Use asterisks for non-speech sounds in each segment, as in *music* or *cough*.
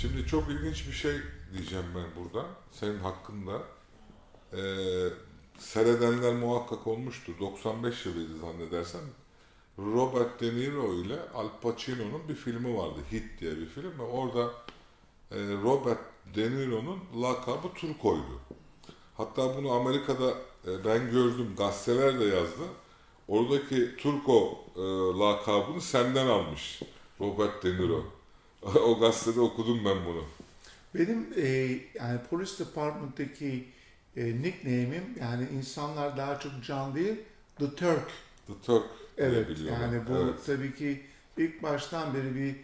Şimdi çok ilginç bir şey diyeceğim ben burada. Senin hakkında. Ee, seyredenler muhakkak olmuştur. 95 yılıydı zannedersem. Robert De Niro ile Al Pacino'nun bir filmi vardı. Hit diye bir film ve orada e, Robert De Niro'nun lakabı Turko'ydu. Hatta bunu Amerika'da e, ben gördüm, gazeteler de yazdı. Oradaki Turko e, lakabını senden almış Robert De Niro. *laughs* o gazetede okudum ben bunu. Benim e, yani polis department'taki e, nickname'im yani insanlar daha çok Can değil, The Turk. The Turk Evet yani bu Evet. tabii ki ilk baştan beri bir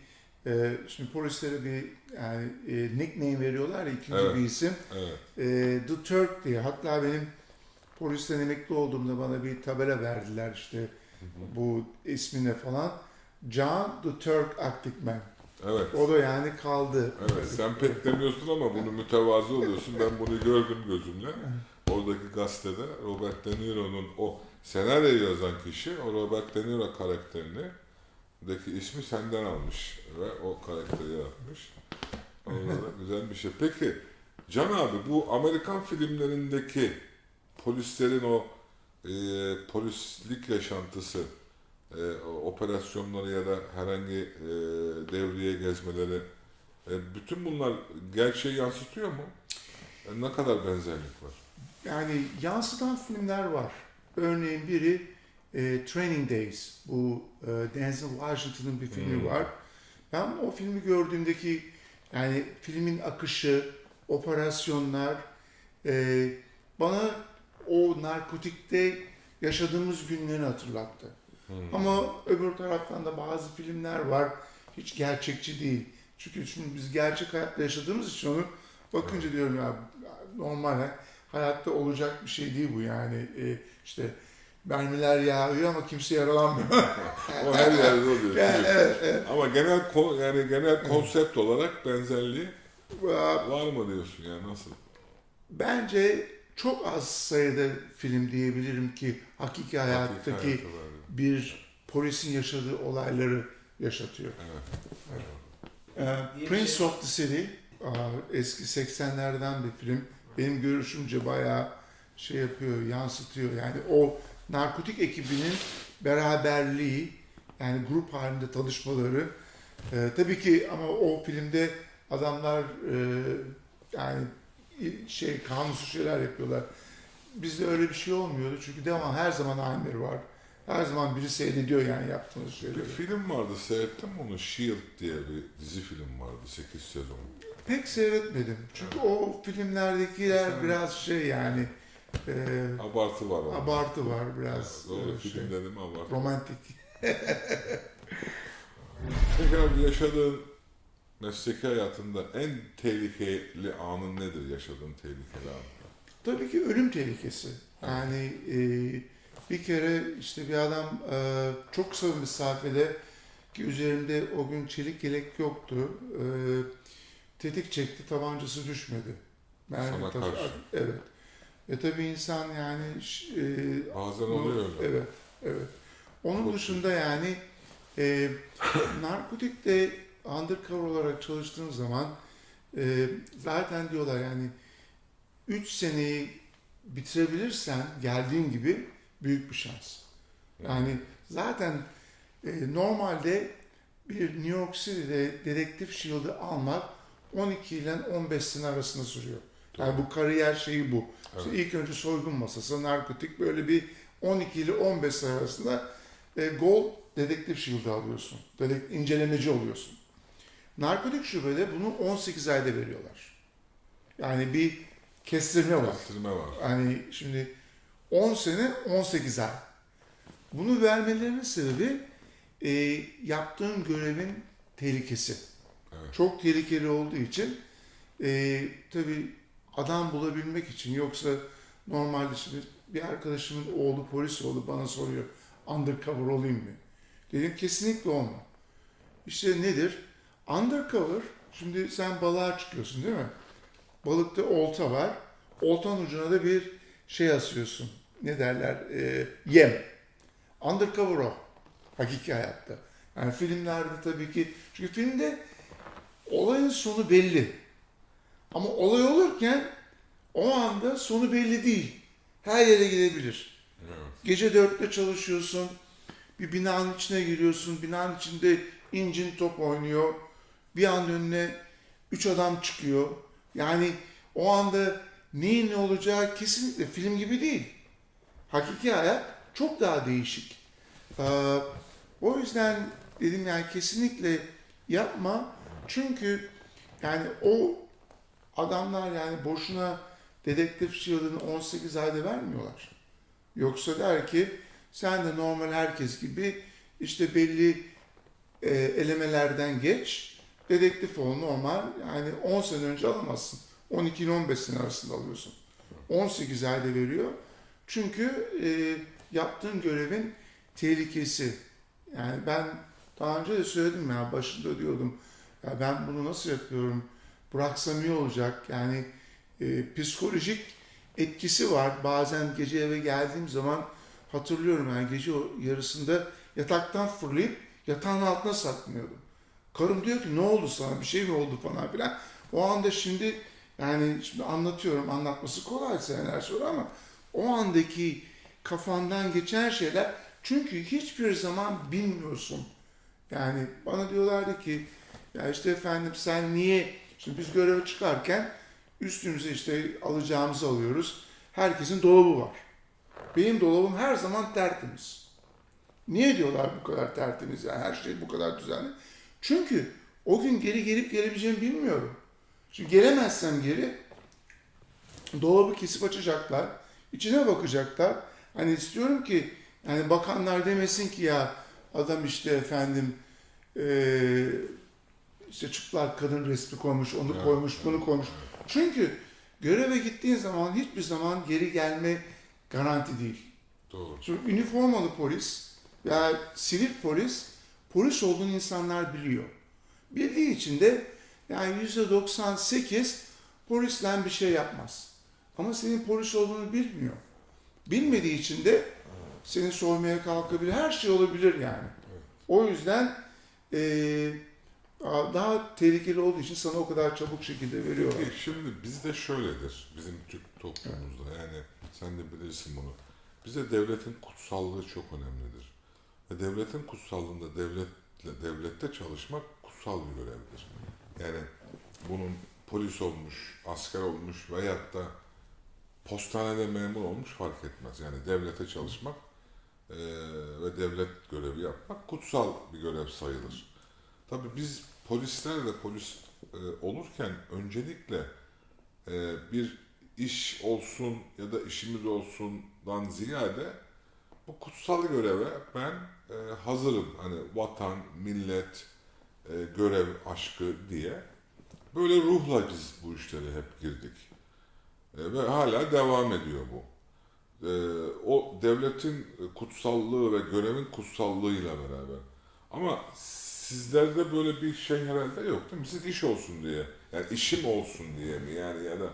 e, şimdi polislere bir yani e, nickname veriyorlar ya ikinci Evet. bir isim. Evet. E, The Turk diye. Hatta benim polisten emekli olduğumda bana bir tabela verdiler işte bu ismine falan. Can The Turk Actikman. Evet. O da yani kaldı. Evet, sen pek demiyorsun ama bunu mütevazı oluyorsun. Ben bunu gördüm gözümle. Oradaki gazetede Robert De Niro'nun o senaryoyu yazan kişi o Robert De Niro karakterini deki ismi senden almış ve o karakteri yaratmış. Da güzel bir şey. Peki Can abi bu Amerikan filmlerindeki polislerin o e, polislik yaşantısı e, operasyonları ya da herhangi e, devriye gezmeleri e, bütün bunlar gerçeği yansıtıyor mu? E, ne kadar benzerlik var? Yani yansıtan filmler var. Örneğin biri e, Training Days. Bu e, Denzel Washington'ın bir filmi Hmm. var. Ben o filmi gördüğümdeki yani filmin akışı, operasyonlar e, bana o narkotikte yaşadığımız günleri hatırlattı. Hmm. Ama öbür taraftan da bazı filmler var hiç gerçekçi değil. Çünkü şimdi biz gerçek hayatta yaşadığımız için onu bakınca diyorum ya normal hayatta olacak bir şey değil bu yani E, işte mermiler yağıyor ama kimse yaralanmıyor. *laughs* O her yerde oluyor. Yani, evet, evet. Ama genel yani genel konsept olarak benzerliği var mı diyorsun yani nasıl? Bence çok az sayıda film diyebilirim ki hakiki hayattaki Hakiki bir polisin yaşadığı olayları yaşatıyor. Evet. Ee, bir Prince şey- of the City eski 80'lerden bir film. Benim görüşümce bayağı şey yapıyor, yansıtıyor. Yani o narkotik ekibinin beraberliği, yani grup halinde tanışmaları. Ee, tabii ki ama o filmde adamlar e, yani şey kanunsuz şeyler yapıyorlar. Bizde öyle bir şey olmuyordu çünkü devam her zaman aynıları var. Her zaman biri seyrediyor yani yaptığınız Bir şeyleri. film vardı seyrettin mi onu? Shield diye bir dizi film vardı 8 sezon. Pek seyretmedim. Çünkü o filmlerdekiler Sen- biraz şey yani e, Abartı var orada. abartı var biraz. Evet, Doğru e, şey, film dedim abartı. romantik. *laughs* Abi yaşadığın mesleki hayatında en tehlikeli anın nedir yaşadığın tehlikeli an? Tabii ki ölüm tehlikesi. Yani e, bir kere işte bir adam e, çok kısa bir mesafede ki üzerimde o gün çelik yelek yoktu. E, tetik çekti, tabancası düşmedi. Sana tabii- karşı. Evet. Ve tabii insan yani e, Bazen Bu- oluyor öyle. Evet, evet. Onun Çok dışında yani e, narkotikte undercover olarak çalıştığın zaman e, zaten diyorlar yani 3 seneyi bitirebilirsen geldiğin gibi büyük bir şans. Yani zaten e, normalde bir New York City'de dedektif shield'ı almak 12 ile 15 sene arasında sürüyor. Yani bu kariyer şeyi bu. İşte Evet. ilk önce soygun masası, narkotik böyle bir 12 ile 15 sene arasında e, gold dedektif shield'ı alıyorsun. Dedek, incelemeci oluyorsun. Narkotik şubede bunu 18 ayda veriyorlar. Yani bir kestirme var. Kestirme var. Hani şimdi 10 sene 18 ay. Bunu vermelerinin sebebi e, yaptığın görevin tehlikesi. Evet. Çok tehlikeli olduğu için e, tabii adam bulabilmek için yoksa normalde şimdi bir arkadaşımın oğlu polis oldu bana soruyor undercover olayım mı? Dedim kesinlikle olma. İşte nedir? Undercover şimdi sen balığa çıkıyorsun değil mi? Balıkta olta var. Oltanın ucuna da bir şey asıyorsun. Ne derler? Ee, yem. Undercover o. Hakiki hayatta. Yani filmlerde tabii ki çünkü filmde olayın sonu belli. Ama olay olurken o anda sonu belli değil. Her yere gidebilir. Evet. Gece dörtte çalışıyorsun. Bir binanın içine giriyorsun. Binanın içinde incin top oynuyor. Bir an önüne üç adam çıkıyor. Yani o anda neyin ne olacağı kesinlikle film gibi değil. Hakiki hayat çok daha değişik. Ee, o yüzden dedim yani kesinlikle yapma. Çünkü yani o adamlar yani boşuna dedektif yılını 18 ayda vermiyorlar. Yoksa der ki sen de normal herkes gibi işte belli e, elemelerden geç. Dedektif ol normal. Yani 10 sene önce alamazsın. 12 ile 15 sene arasında alıyorsun. 18 ayda veriyor. Çünkü e, yaptığın görevin tehlikesi. Yani ben daha önce de söyledim ya başında diyordum ya ben bunu nasıl yapıyorum bıraksam iyi olacak yani e, psikolojik etkisi var bazen gece eve geldiğim zaman hatırlıyorum yani gece yarısında yataktan fırlayıp yatağın altına saklanıyordum. Karım diyor ki ne oldu sana bir şey mi oldu falan filan. O anda şimdi yani şimdi anlatıyorum anlatması kolay seneler sonra ama o andaki kafandan geçen şeyler çünkü hiçbir zaman bilmiyorsun. Yani bana diyorlardı ki ya işte efendim sen niye şimdi biz göreve çıkarken üstümüze işte alacağımızı alıyoruz. Herkesin dolabı var. Benim dolabım her zaman tertemiz. Niye diyorlar bu kadar tertemiz yani her şey bu kadar düzenli? Çünkü o gün geri gelip gelebileceğimi bilmiyorum. Şimdi gelemezsem geri dolabı kesip açacaklar. içine bakacaklar. Hani istiyorum ki yani bakanlar demesin ki ya adam işte efendim eee işte çıplak kadın resmi koymuş, onu Evet, koymuş, bunu evet, koymuş. Çünkü göreve gittiğin zaman hiçbir zaman geri gelme garanti değil. Doğru. Şimdi üniformalı polis veya sivil polis, polis olduğunu insanlar biliyor. Bildiği için de yani yüzde 98 polisle bir şey yapmaz. Ama senin polis olduğunu bilmiyor. Bilmediği için de seni soymaya kalkabilir. Her şey olabilir yani. O yüzden eee, daha tehlikeli olduğu için sana o kadar çabuk şekilde veriyorlar. Peki şimdi bizde şöyledir, bizim Türk toplumumuzda yani sen de bilirsin bunu. Bize devletin kutsallığı çok önemlidir. Ve devletin kutsallığında devletle, devlette çalışmak kutsal bir görevdir. Yani bunun polis olmuş, asker olmuş veyahut da postanede memur olmuş fark etmez. Yani devlete çalışmak eee, ve devlet görevi yapmak kutsal bir görev sayılır. Tabii biz polisler de polis e, olurken öncelikle e, bir iş olsun ya da işimiz olsundan ziyade bu kutsal göreve ben e, hazırım. Hani vatan, millet, e, görev aşkı diye. Böyle ruhla biz bu işlere hep girdik. E, ve hala devam ediyor bu. E, o devletin kutsallığı ve görevin kutsallığıyla beraber. Ama sizlerde böyle bir şey herhalde yok değil mi? Siz iş olsun diye. Yani işim olsun diye mi? Yani ya da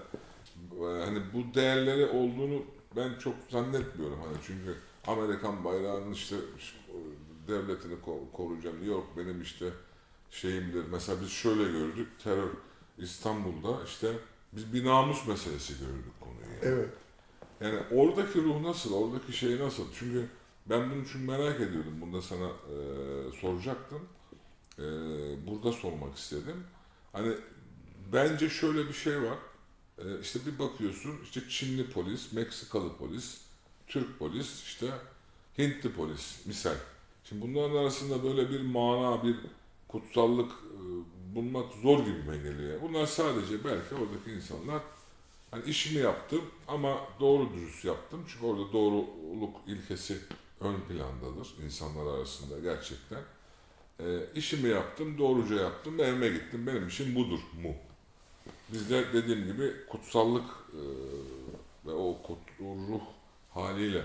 e, hani bu değerleri olduğunu ben çok zannetmiyorum hani çünkü Amerikan bayrağının işte devletini ko- koruyacağım. Yok benim işte şeyimdir. Mesela biz şöyle gördük. Terör İstanbul'da işte biz bir namus meselesi gördük konuyu. yani. Evet. Yani oradaki ruh nasıl, oradaki şey nasıl? Çünkü ben bunu çünkü merak ediyordum. Bunu da sana e, soracaktım. E, burada sormak istedim. Hani bence şöyle bir şey var. E, işte bir bakıyorsun işte Çinli polis, Meksikalı polis, Türk polis, işte Hintli polis misal. Şimdi bunların arasında böyle bir mana, bir kutsallık e, bulmak zor gibime geliyor. Bunlar sadece belki oradaki insanlar Hani işimi yaptım ama doğru dürüst yaptım. Çünkü orada doğruluk ilkesi ön plandadır insanlar arasında gerçekten. Ee, işimi yaptım, doğruca yaptım, evime gittim. Benim işim budur mu? Bizde dediğim gibi kutsallık e, ve o, kut- ruh haliyle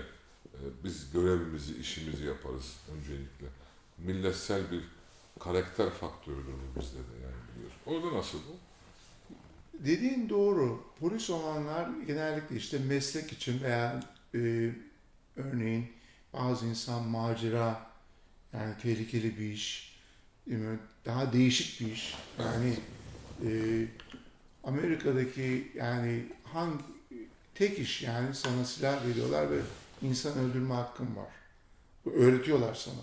e, biz görevimizi, işimizi yaparız öncelikle. Milletsel bir karakter faktörüdür bu bizde de yani biliyorsun. Orada nasıl bu? Dediğin doğru. Polis olanlar genellikle işte meslek için veya e, örneğin bazı insan macera yani tehlikeli bir iş, değil mi? daha değişik bir iş. Yani e, Amerika'daki yani hangi tek iş yani sana silah veriyorlar ve insan öldürme hakkın var. Öğretiyorlar sana.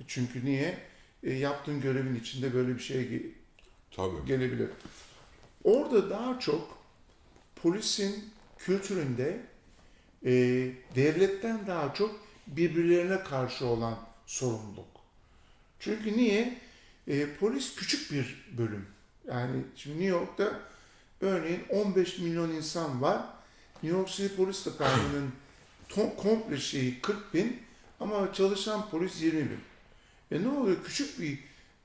E Çünkü niye? E, yaptığın görevin içinde böyle bir şey ge- Tabii. gelebilir. Orada daha çok polisin kültüründe e, devletten daha çok birbirlerine karşı olan sorumluluk. Çünkü niye? E, polis küçük bir bölüm. Yani şimdi New York'ta örneğin 15 milyon insan var. New York City Polis Department'ın to- komple şeyi 40 bin ama çalışan polis 20 bin. E ne oluyor? Küçük bir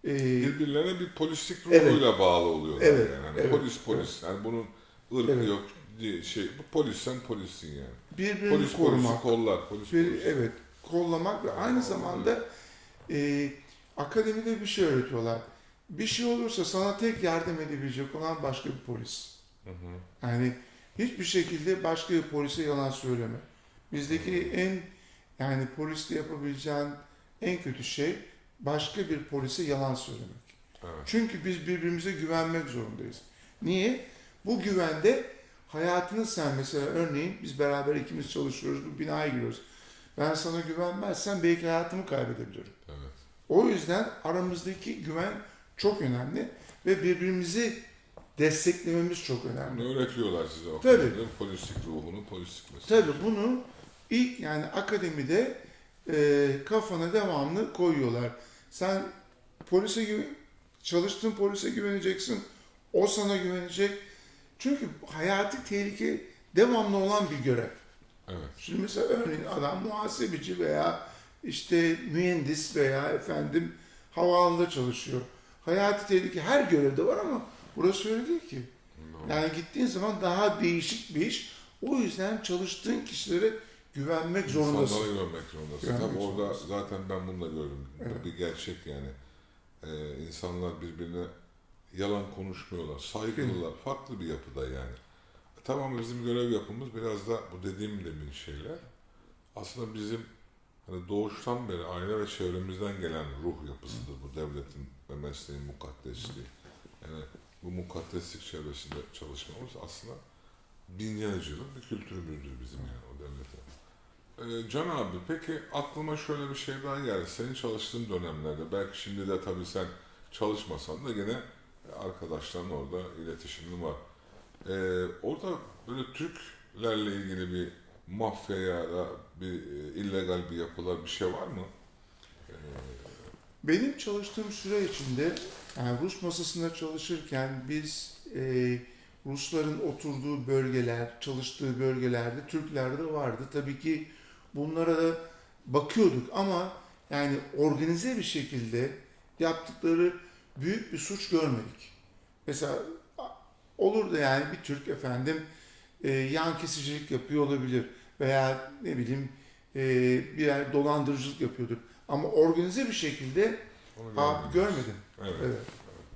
e, Birbirlerine bir polislik Evet. ruhuyla bağlı oluyorlar Evet, yani. Hani evet, polis polis. Yani bunun ırkı Evet. yok diye şey. Bu polis sen polissin yani. birbirini Polis korumak. polisi kollar. Polis Bir, polis. evet, kollamak ve aynı zamanda e, akademide bir şey öğretiyorlar. Bir şey olursa sana tek yardım edebilecek olan başka bir polis. Hı hı. Yani hiçbir şekilde başka bir polise yalan söyleme. Bizdeki en yani poliste yapabileceğin en kötü şey başka bir polise yalan söylemek. Evet. Çünkü biz birbirimize güvenmek zorundayız. Niye? Bu güvende hayatını sen mesela örneğin biz beraber ikimiz çalışıyoruz, bu binaya giriyoruz. Ben sana güvenmezsem belki hayatımı kaybedebilirim. Evet. O yüzden aramızdaki güven çok önemli ve birbirimizi desteklememiz çok önemli. Bunu öğretiyorlar size o Tabii. konuda. Polislik ruhunu, polislik mesela. Tabii bunu ilk yani akademide e, kafana devamlı koyuyorlar. Sen polise gü- çalıştığın polise güveneceksin. O sana güvenecek. Çünkü hayati tehlike devamlı olan bir görev. Evet. Şimdi mesela örneğin adam muhasebeci veya işte mühendis veya efendim havaalanında çalışıyor. Hayati tehlike her görevde var ama burası öyle değil ki. Yani gittiğin zaman daha değişik bir iş. O yüzden çalıştığın kişilere güvenmek zorundasın. İnsanlara güvenmek zorundasın. Güvenmek Tabii orada zorundasın. zaten ben bunu da gördüm. Evet. bir gerçek yani. Ee, insanlar birbirine yalan konuşmuyorlar. Saygılılar. Farklı bir yapıda yani. Tamam bizim görev yapımız biraz da bu dediğim demin şeyler. Aslında bizim hani doğuştan beri aile ve çevremizden gelen ruh yapısıdır bu devletin ve mesleğin mukaddesliği. Yani bu mukaddeslik çevresinde çalışmamız aslında bin yılın bir kültürümüzdür bizim yani o devlete. Ee, Can abi peki aklıma şöyle bir şey daha geldi. Senin çalıştığın dönemlerde belki şimdi de tabii sen çalışmasan da gene arkadaşların orada iletişimin var. Ee, orada böyle Türklerle ilgili bir mafya ya da bir e, illegal bir yapılar bir şey var mı? Benim çalıştığım süre içinde yani Rus masasında çalışırken biz e, Rusların oturduğu bölgeler, çalıştığı bölgelerde Türkler de vardı. Tabii ki bunlara da bakıyorduk ama yani organize bir şekilde yaptıkları büyük bir suç görmedik. Mesela olur da yani bir Türk efendim e, yan kesicilik yapıyor olabilir veya ne bileyim e, bir yer dolandırıcılık yapıyordur. Ama organize bir şekilde Onu Aa, görmedim. Evet. Evet.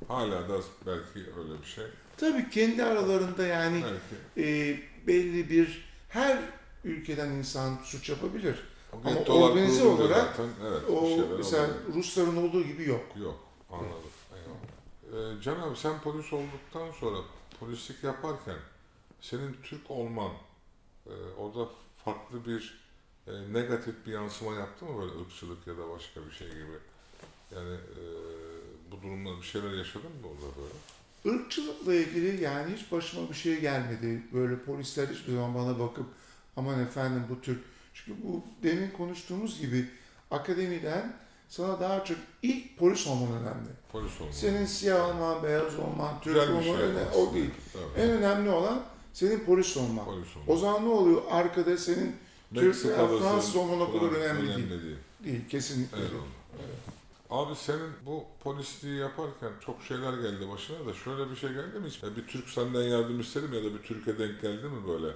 Hala da belki öyle bir şey. Tabii kendi aralarında yani Belki. e, belli bir her ülkeden insan suç yapabilir. Ama gettolar organize olarak zaten, evet, O mesela oluyor. Rusların olduğu gibi yok. Yok, anladım. Eyvallah. Ee, Can abi sen polis olduktan sonra polislik yaparken senin Türk olman e, orada farklı bir e, negatif bir yansıma yaptı mı böyle ırkçılık ya da başka bir şey gibi? Yani e, bu durumda bir şeyler yaşadın mı orada böyle? Irkçılıkla ilgili yani hiç başıma bir şey gelmedi. Böyle polisler hiçbir zaman bana bakıp aman efendim bu Türk. Çünkü bu demin konuştuğumuz gibi akademiden sana daha çok ilk polis olman önemli. Polis olman. Senin siyah olman, beyaz olman, Türk olman şey aslında. o değil. Tabii. En önemli olan senin polis olman. Polis olman. O zaman ne oluyor? Arkada senin Türk veya Fransız olman o kadar Fransız önemli değil. önemli değil. Değil, kesinlikle değil. Abi senin bu polisliği yaparken çok şeyler geldi başına da şöyle bir şey geldi mi hiç? Ya Bir Türk senden yardım istedim ya da bir Türkiye denk geldi mi böyle?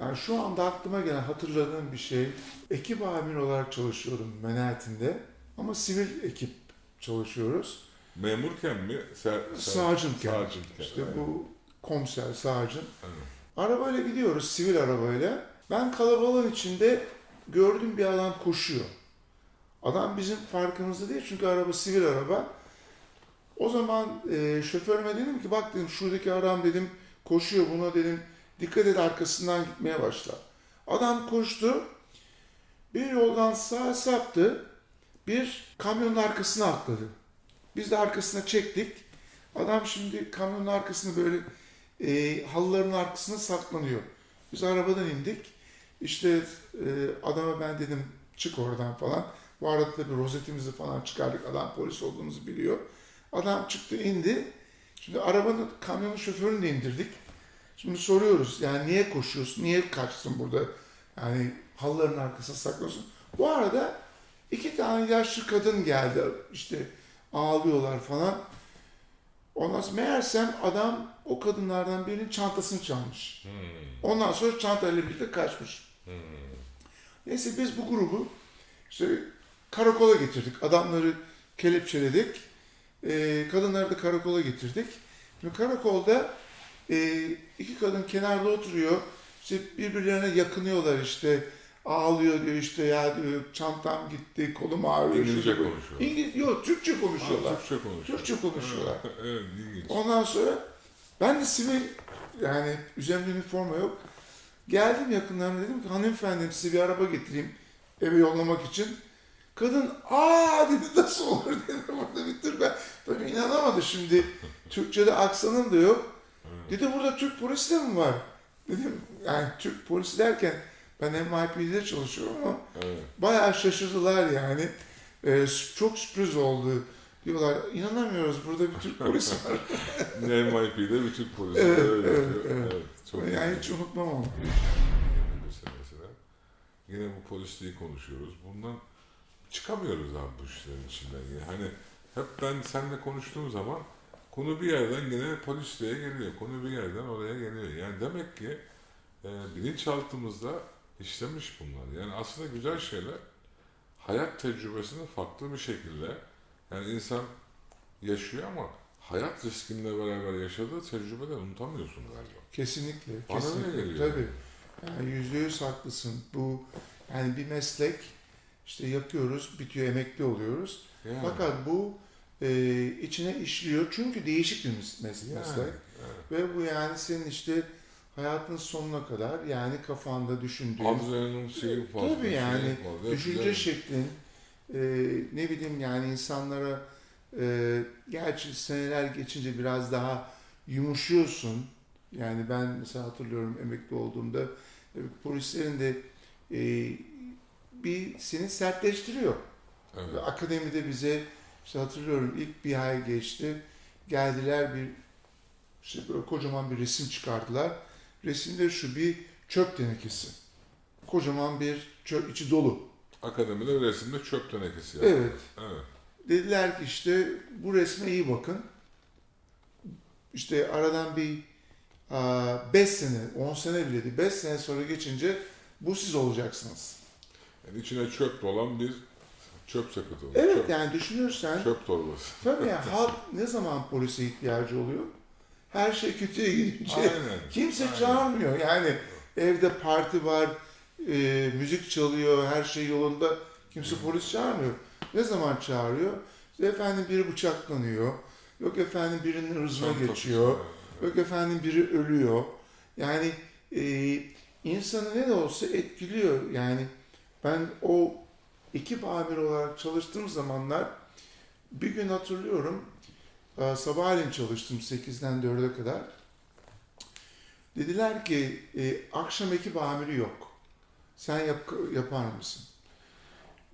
Yani şu anda aklıma gelen hatırladığım bir şey, ekip amir olarak çalışıyorum Manhattan'de ama sivil ekip çalışıyoruz. Memurken mi? Ser, ser, Sergeantken. Sergeantken, İşte evet. bu komiser, sergeant. Evet. Arabayla gidiyoruz, sivil arabayla. Ben kalabalığın içinde gördüm bir adam koşuyor. Adam bizim farkımızda değil çünkü araba sivil araba. O zaman e, şoförüme dedim ki bak dedim şuradaki adam dedim koşuyor buna dedim dikkat et arkasından gitmeye başla. Adam koştu. Bir yoldan sağa saptı. Bir kamyonun arkasına atladı. Biz de arkasına çektik. Adam şimdi kamyonun arkasını böyle e, halıların arkasına saklanıyor. Biz arabadan indik. İşte e, adama ben dedim çık oradan falan. Bu arada tabii rozetimizi falan çıkardık. Adam polis olduğumuzu biliyor. Adam çıktı indi. Şimdi arabanın kamyonun şoförünü de indirdik. Şimdi soruyoruz yani niye koşuyorsun? Niye kaçtın burada? Yani halıların arkasına saklıyorsun. Bu arada iki tane yaşlı kadın geldi. İşte ağlıyorlar falan. Ondan sonra meğersem adam o kadınlardan birinin çantasını çalmış. Ondan sonra çantayla birlikte kaçmış. Neyse biz bu grubu işte karakola getirdik. Adamları kelepçeledik. Ee, kadınları da karakola getirdik. Şimdi karakolda e, iki kadın kenarda oturuyor. İşte birbirlerine yakınıyorlar işte. Ağlıyor diyor işte ya diyor çantam gitti, kolum ağrıyor. İngilizce bu. konuşuyor. İngiliz, yok Türkçe konuşuyorlar. Ha, Türkçe konuşuyor. Türkçe konuşuyorlar. evet, ilginç. Ondan sonra ben de sivil yani üzerimde üniforma yok. Geldim yakınlarına dedim ki hanımefendi size bir araba getireyim eve yollamak için. Kadın aa dedi *laughs* nasıl olur dedi *laughs* burada bir tür ben tabii inanamadı şimdi Türkçe'de aksanım da yok. Dedi burada Türk polisi de mi var? Dedim yani Türk polisi derken ben MIP'de çalışıyorum ama Evet. bayağı şaşırdılar yani. Ee, çok sürpriz oldu. Diyorlar inanamıyoruz burada bir Türk polisi *laughs* var. NMIP'de bir Türk polisi Evet, öyle evet, yapıyor. evet. çok yani hiç unutmam onu. meselesine. Yine bu polisliği konuşuyoruz. Bundan çıkamıyoruz abi bu işlerin içinden. Yani hani hep ben seninle konuştuğum zaman konu bir yerden yine polisliğe geliyor. Konu bir yerden oraya geliyor. Yani demek ki e, bilinçaltımızda işlemiş bunlar. Yani aslında güzel şeyler hayat tecrübesini farklı bir şekilde yani insan yaşıyor ama hayat riskinle beraber yaşadığı tecrübeleri unutamıyorsun galiba. Kesinlikle. Bana kesinlikle. geliyor. Tabii. Yani yüzde yüz haklısın. Bu yani bir meslek işte yapıyoruz, bitiyor, emekli oluyoruz. Yani, Fakat bu e, içine işliyor çünkü değişik bir mes- mes- yani, meslek. evet. Ve bu yani senin işte hayatın sonuna kadar yani kafanda düşündüğün, Adrenalin şeyi fazla. Tabii şey yani fazla. düşünce Güzel. şeklin e, ne bileyim yani insanlara e, gerçi seneler geçince biraz daha yumuşuyorsun. Yani ben mesela hatırlıyorum emekli olduğumda e, polislerin de e, bir seni sertleştiriyor. Evet. Ve akademide bize işte hatırlıyorum ilk bir ay geçti. Geldiler bir işte böyle kocaman bir resim çıkardılar. Resimde şu bir çöp tenekesi. Kocaman bir çöp içi dolu. Akademide resimde çöp tenekesi yaptı. Evet. Evet. Dediler ki işte bu resme iyi bakın. İşte aradan bir 5 sene, 10 sene bile değil, 5 sene sonra geçince bu siz olacaksınız. Yani içine çöp dolan bir çöp sepeti. var. Evet Çöp, yani düşünürsen çöp torbası. tabii ya *laughs* halk ne zaman polise ihtiyacı oluyor? Her şey kötüye gidince Aynen. *laughs* kimse aynen. çağırmıyor. Yani evde parti var, e, müzik çalıyor, her şey yolunda. Kimse polis çağırmıyor. Ne zaman çağırıyor? İşte efendim biri bıçaklanıyor. Yok efendim birinin hırzına geçiyor. Yok efendim biri ölüyor. Yani e, insanı ne de olsa etkiliyor. Yani ben o ekip amiri olarak çalıştığım zamanlar bir gün hatırlıyorum sabahleyin çalıştım 8'den 4'e kadar. Dediler ki e, akşam ekip amiri yok. Sen yap, yapar mısın?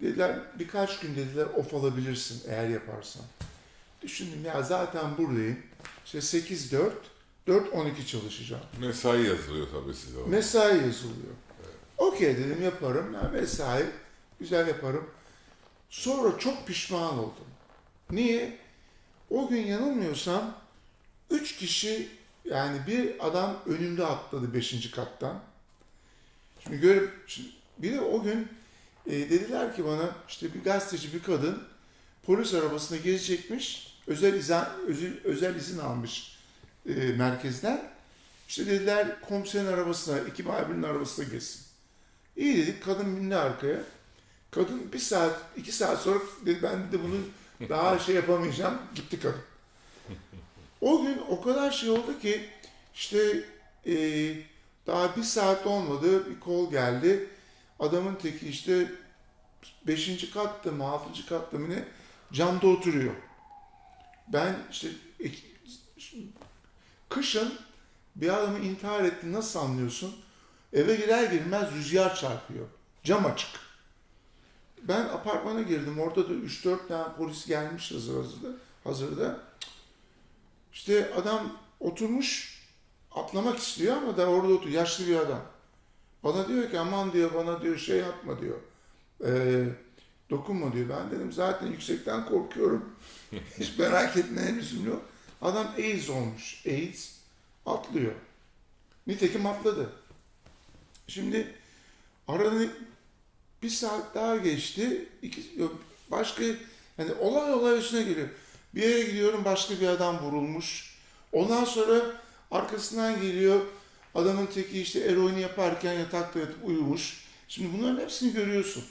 Dediler birkaç gün dediler off alabilirsin eğer yaparsan. Düşündüm ya zaten buradayım. İşte 8-4, 4-12 çalışacağım. Mesai yazılıyor tabii size. orada. Mesai yazılıyor. Okey dedim yaparım. Ya mesai güzel yaparım. Sonra çok pişman oldum. Niye? O gün yanılmıyorsam üç kişi yani bir adam önümde atladı beşinci kattan. Şimdi görüp şimdi bir de o gün e, dediler ki bana işte bir gazeteci bir kadın polis arabasında gezecekmiş. Özel izin, özel, özel izin almış e, merkezden. İşte dediler komiserin arabasına, iki abinin arabasına geçsin. İyi dedik, kadın bindi arkaya. Kadın bir saat, iki saat sonra dedi ben de bunu daha şey yapamayacağım. Gitti kadın. O gün o kadar şey oldu ki işte e, daha bir saat olmadı bir kol geldi. Adamın teki işte beşinci katta mı altıncı katta mı ne camda oturuyor. Ben işte ek- kışın bir adamı intihar etti nasıl anlıyorsun? Eve girer girmez rüzgar çarpıyor. Cam açık. Ben apartmana girdim. Orada da 3-4 tane polis gelmiş hazır hazırda. hazırda. İşte adam oturmuş atlamak istiyor ama da orada oturuyor. Yaşlı bir adam. Bana diyor ki aman diyor bana diyor şey yapma diyor. Ee, dokunma diyor. Ben dedim zaten yüksekten korkuyorum. *laughs* Hiç merak etmeye lüzum yok. Adam AIDS olmuş. AIDS atlıyor. Nitekim atladı. Şimdi aradan bir saat daha geçti. İki, başka yani olay olay üstüne geliyor. Bir yere gidiyorum başka bir adam vurulmuş. Ondan sonra arkasından geliyor adamın teki işte eroini yaparken yatakta yatıp uyumuş. Şimdi bunların hepsini görüyorsun.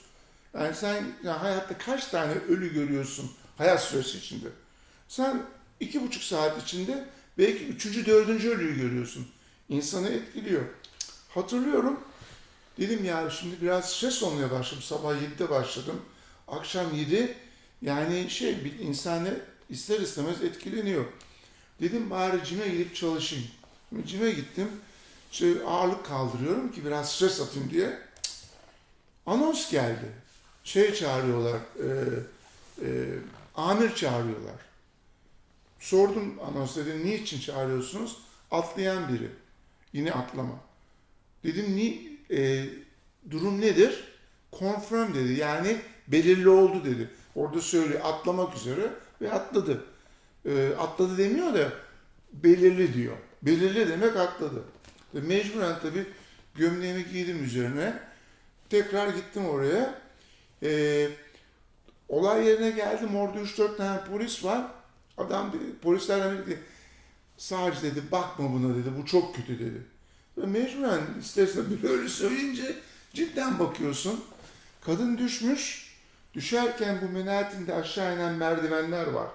Yani sen ya hayatta kaç tane ölü görüyorsun hayat süresi içinde? Sen iki buçuk saat içinde belki üçüncü, dördüncü ölüyü görüyorsun. İnsanı etkiliyor. Hatırlıyorum Dedim ya şimdi biraz stres olmaya başladım. Sabah 7'de başladım. Akşam 7 yani şey bir insanı ister istemez etkileniyor. Dedim bari cime gidip çalışayım. Cime gittim. İşte ağırlık kaldırıyorum ki biraz stres atayım diye. Anons geldi. Şey çağırıyorlar. E, e, amir çağırıyorlar. Sordum anons dedim niçin çağırıyorsunuz? Atlayan biri. Yine atlama. Dedim ni e, durum nedir? Confirm dedi. Yani belirli oldu dedi. Orada söylüyor atlamak üzere ve atladı. E, atladı demiyor da belirli diyor. Belirli demek atladı. Ve mecburen tabii gömleğimi giydim üzerine. Tekrar gittim oraya. E, olay yerine geldim. Orada 3-4 tane polis var. Adam polislerden biri sadece dedi bakma buna dedi. Bu çok kötü dedi. Ve mecburen istersen böyle söyleyince cidden bakıyorsun. Kadın düşmüş. Düşerken bu Manhattan'da aşağı inen merdivenler var.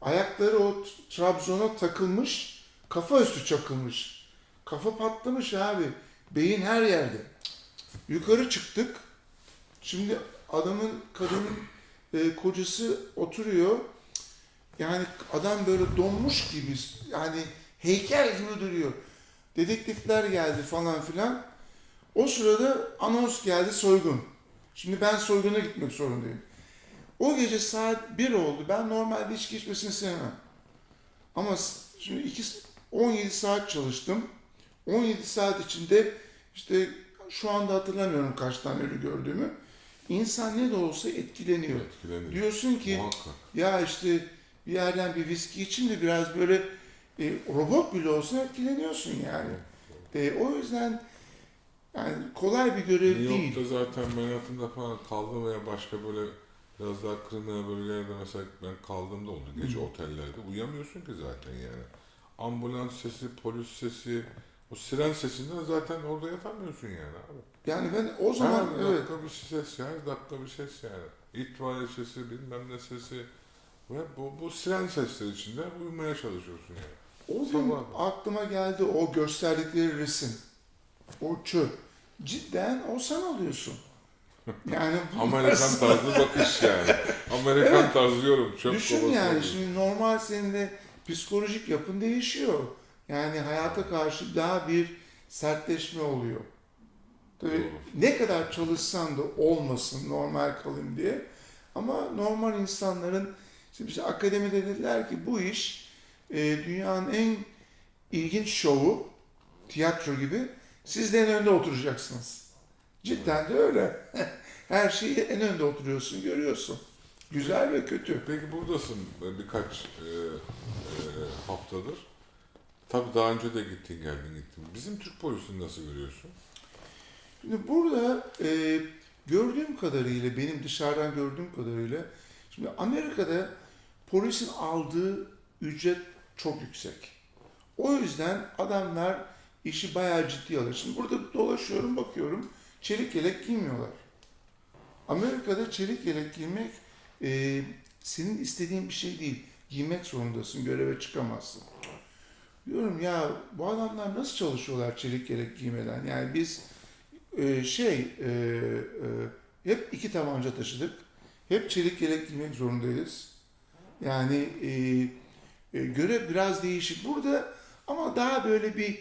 Ayakları o Trabzon'a takılmış. Kafa üstü çakılmış. Kafa patlamış abi. Beyin her yerde. Yukarı çıktık. Şimdi adamın, kadının e, kocası oturuyor. Yani adam böyle donmuş gibi, yani heykel gibi duruyor. Dedektifler geldi falan filan. O sırada anons geldi soygun. Şimdi ben soyguna gitmek zorundayım. O gece saat 1 oldu. Ben normalde hiç geçmesini sevmem. Ama şimdi iki, 17 saat çalıştım. 17 saat içinde işte şu anda hatırlamıyorum kaç tane ölü gördüğümü. İnsan ne de olsa etkileniyor. Etkileniyor. Diyorsun ki Muhakkak. ya işte bir yerden bir viski için de biraz böyle e, robot bile olsa etkileniyorsun yani. E, o yüzden yani kolay bir görev New değil. York'ta zaten Manhattan'da falan kaldım veya başka böyle biraz daha kriminal bölgelerde mesela ben kaldığımda oldu gece Hı. otellerde uyuyamıyorsun ki zaten yani. Ambulans sesi, polis sesi, o siren sesinden zaten orada yatamıyorsun yani abi. Yani ben o zaman her evet dakika bir ses, her dakika bir ses yani. İtfaiye sesi, bilmem ne sesi ve bu, bu siren sesler içinde uyumaya çalışıyorsun yani. O gün Sabah. aklıma geldi o gösterdikleri resim. O çöp. Cidden o sen alıyorsun. *laughs* Yani bu Amerikan tarzı bakış yani. Amerikan Evet. tarzı diyorum. Çöp Düşün yani alıyorsun. şimdi normal senin de psikolojik yapın değişiyor. Yani hayata karşı daha bir sertleşme oluyor. Tabii Doğru. ne kadar çalışsan da olmasın normal kalayım diye. Ama normal insanların işte bize akademide dediler ki bu iş e, dünyanın en ilginç şovu tiyatro gibi siz de en önde oturacaksınız. Cidden de öyle. *laughs* Her şeyi en önde oturuyorsun, görüyorsun. Güzel ve kötü. Peki buradasın birkaç e, e, haftadır. Tabii daha önce de gittin geldin gittin. Bizim Türk polisini nasıl görüyorsun? Şimdi burada e, gördüğüm kadarıyla, benim dışarıdan gördüğüm kadarıyla, şimdi Amerika'da polisin aldığı ücret çok yüksek. O yüzden adamlar işi bayağı ciddi alıyor. Şimdi burada dolaşıyorum, bakıyorum, çelik yelek giymiyorlar. Amerika'da çelik yelek giymek e, senin istediğin bir şey değil. giymek zorundasın, göreve çıkamazsın. Diyorum ya bu adamlar nasıl çalışıyorlar çelik yelek giymeden? Yani biz e, şey e, e, hep iki tabanca taşıdık. Hep çelik yelek giymek zorundayız. Yani e, e, görev biraz değişik burada ama daha böyle bir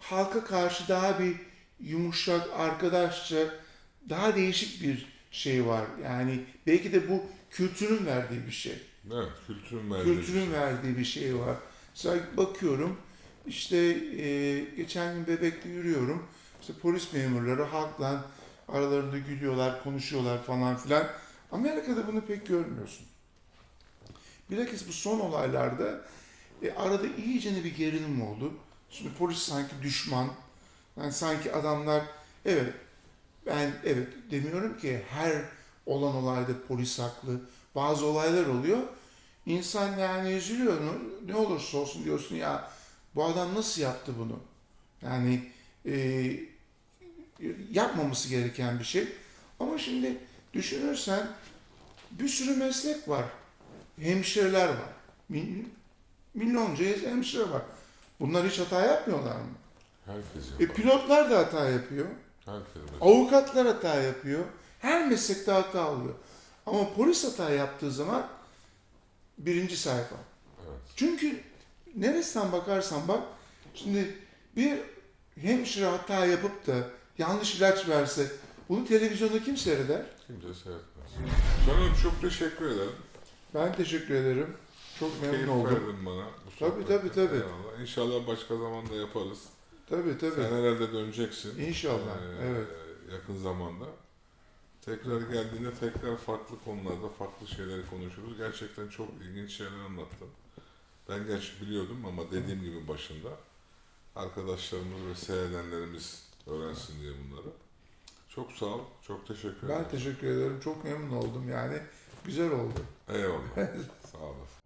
halka karşı daha bir yumuşak, arkadaşça, daha değişik bir şey var. Yani belki de bu kültürün verdiği bir şey. Evet, kültürün verdiği. Kültürün verdiği bir şey var. Mesela bakıyorum, işte e, geçen gün bebekte yürüyorum. İşte polis memurları halkla aralarında gülüyorlar, konuşuyorlar falan filan. Amerika'da bunu pek görmüyorsun. Bilakis bu son olaylarda e, arada iyicene bir gerilim oldu. Şimdi polis sanki düşman. Yani sanki adamlar evet ben evet demiyorum ki her olan olayda polis haklı. Bazı olaylar oluyor. İnsan yani üzülüyor. Ne- olursa olsun diyorsun ya bu adam nasıl yaptı bunu? Yani e, yapmaması gereken bir şey. Ama şimdi düşünürsen bir sürü meslek var. Hemşireler var. Mil- Milyonca hemşire var. Bunlar hiç hata yapmıyorlar mı? Herkes E, yapar. pilotlar da hata yapıyor. Herkes yapar. Avukatlar hata yapıyor. Her meslekte hata oluyor. Ama polis hata yaptığı zaman birinci sayfa. Evet. Çünkü neresinden bakarsan bak, şimdi bir hemşire hata yapıp da yanlış ilaç verse bunu televizyonda kim seyreder? Kimse seyretmez. Canım çok teşekkür ederim. Ben teşekkür ederim. Çok memnun Keyif oldum. verdin bana. Bu Tabii, sohbette. tabii, tabii. Eyvallah. İnşallah başka zamanda yaparız. Tabii tabii. Sen herhalde döneceksin. İnşallah, Ee, evet. Yakın zamanda. Tekrar geldiğinde tekrar farklı konularda farklı şeyleri konuşuruz. Gerçekten çok ilginç şeyler anlattın. Ben gerçi biliyordum ama dediğim gibi başında arkadaşlarımız ve seyredenlerimiz öğrensin diye bunları. Çok sağ ol. Çok teşekkür ederim. Ben teşekkür ederim. Çok memnun oldum yani. Güzel oldu. Eyvallah. *laughs* Sağ olasın.